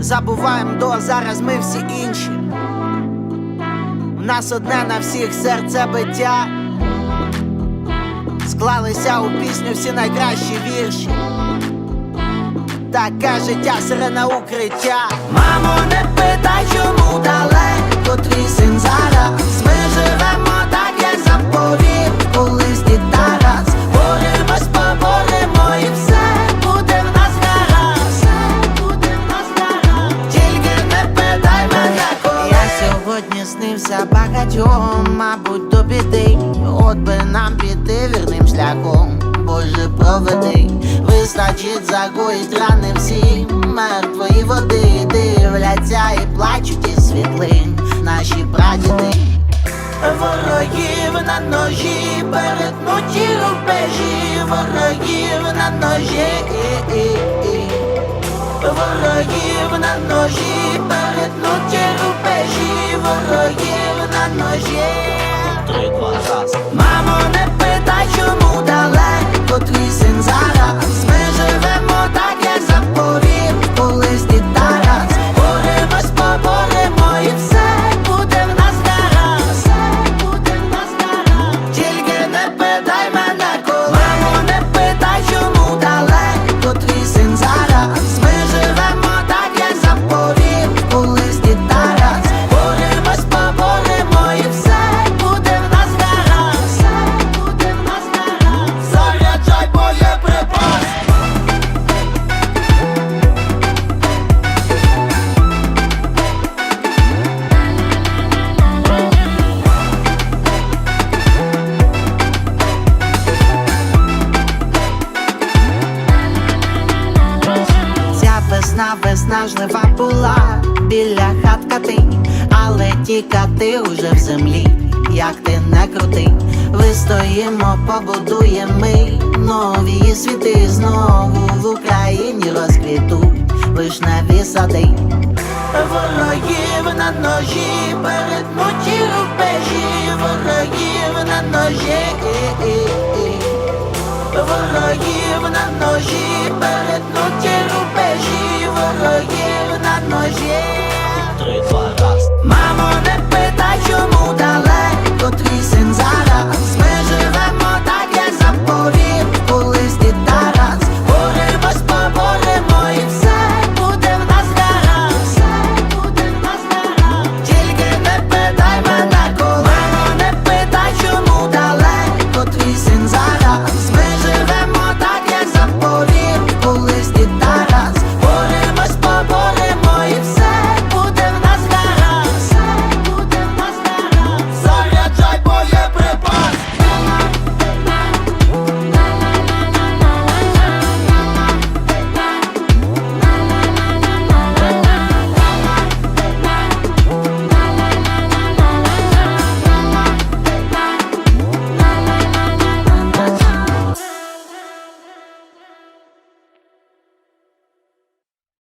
забуваємо до зараз ми всі інші. У нас одне на всіх серце биття, Склалися у пісню всі найкращі вірші. Таке життя сирена укриття. Мамо, не питай, чому снився багатьом, мабуть, до біди. От би нам піти вірним шляхом. Боже, проведи, вистачить загоїть рани всі мертвої води дивляться і плачуть із світлин наші прадіди. Ворогів на ножі, перетнуті рубежі, ворогів на ножі, ворогів на ножі, перетнуті рубежі, ворогів на ножі. Три, два, раз. Виснажлива була. Біля хатка ти, але тікати уже в землі, як ти не крути, вистоїмо, побудуємо ми нові світи знову в Україні розквітуть. Вишневі сади. Ворогів на ножі, перетнуті рубежі, ворогів на ножі. Ворогів на ножі, перетнуті рубежі,